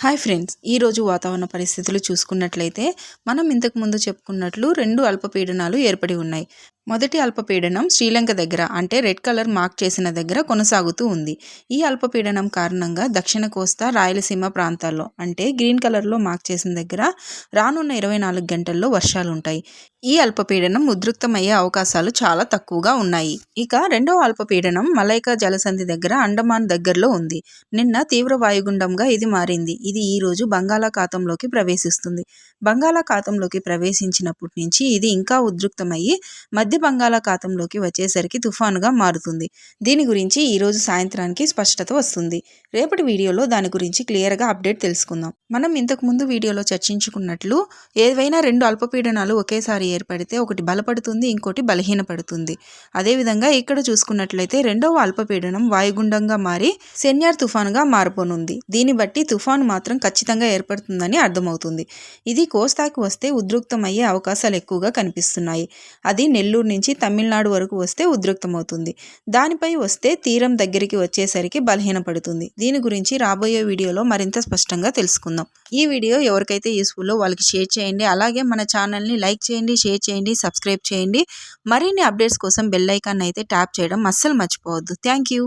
Hi friends ఈరోజు వాతావరణ పరిస్థితులు చూసుకున్నట్లయితే మనం ఇంతకు ముందు చెప్పుకున్నట్లు రెండు అల్పపీడనాలు ఏర్పడి ఉన్నాయి. మొదటి అల్పపీడనం శ్రీలంక దగ్గర అంటే రెడ్ కలర్ మార్క్ చేసిన దగ్గర కొనసాగుతూ ఉంది. ఈ అల్పపీడనం కారణంగా దక్షిణ కోస్తా రాయలసీమ ప్రాంతాల్లో అంటే గ్రీన్ కలర్లో మార్క్ చేసిన దగ్గర రానున్న ఇరవై నాలుగు గంటల్లో వర్షాలు ఉంటాయి ఈ అల్పపీడనం ఉద్రిక్తమయ్యే అవకాశాలు చాలా తక్కువగా ఉన్నాయి. ఇక రెండవ అల్పపీడనం మలైకా జలసంధి దగ్గర అండమాన్ దగ్గరలో ఉంది. నిన్న తీవ్ర వాయుగుండంగా ఇది మారింది. ఇది ఈ రోజు బంగాళాఖాతంలోకి ప్రవేశిస్తుంది. బంగాళాఖాతంలోకి ప్రవేశించినప్పటి నుంచి ఇది ఇంకా ఉద్రిక్తమయ్యి మధ్య మధ్య బంగాళాఖాతంలోకి వచ్చేసరికి తుఫానుగా మారుతుంది. దీని గురించి ఈరోజు సాయంత్రానికి స్పష్టత వస్తుంది. రేపటి వీడియోలో దాని గురించి క్లియర్గా అప్డేట్ తెలుసుకుందాం. మనం ఇంతకుముందు వీడియోలో చర్చించుకున్నట్లు ఏవైనా రెండు అల్పపీడనాలు ఒకేసారి ఏర్పడితే ఒకటి బలపడుతుంది ఇంకోటి బలహీనపడుతుంది. అదేవిధంగా ఇక్కడ చూసుకున్నట్లయితే రెండవ అల్పపీడనం వాయుగుండంగా మారి సెన్యార్ తుఫానుగా మారిపోనుంది దీన్ని బట్టి తుఫాను మాత్రం ఖచ్చితంగా ఏర్పడుతుందని అర్థమవుతుంది. ఇది కోస్తాకి వస్తే ఉద్రిక్తమయ్యే అవకాశాలు ఎక్కువగా కనిపిస్తున్నాయి. అది నెల్లూరు నెల్లూరు నుంచి తమిళనాడు వరకు వస్తే ఉద్రిక్తమవుతుంది. దానిపై వస్తే తీరం దగ్గరికి వచ్చేసరికి బలహీనపడుతుంది. దీని గురించి రాబోయే వీడియోలో మరింత స్పష్టంగా తెలుసుకుందాం. ఈ వీడియో ఎవరికైతే యూస్ఫుల్లో వాళ్ళకి షేర్ చేయండి అలాగే మన ఛానల్ని లైక్ చేయండి షేర్ చేయండి సబ్స్క్రైబ్ చేయండి. మరిన్ని అప్డేట్స్ కోసం బెల్ ఐకాన్ అయితే ట్యాప్ చేయడం అస్సలు మర్చిపోవద్దు. Thank you.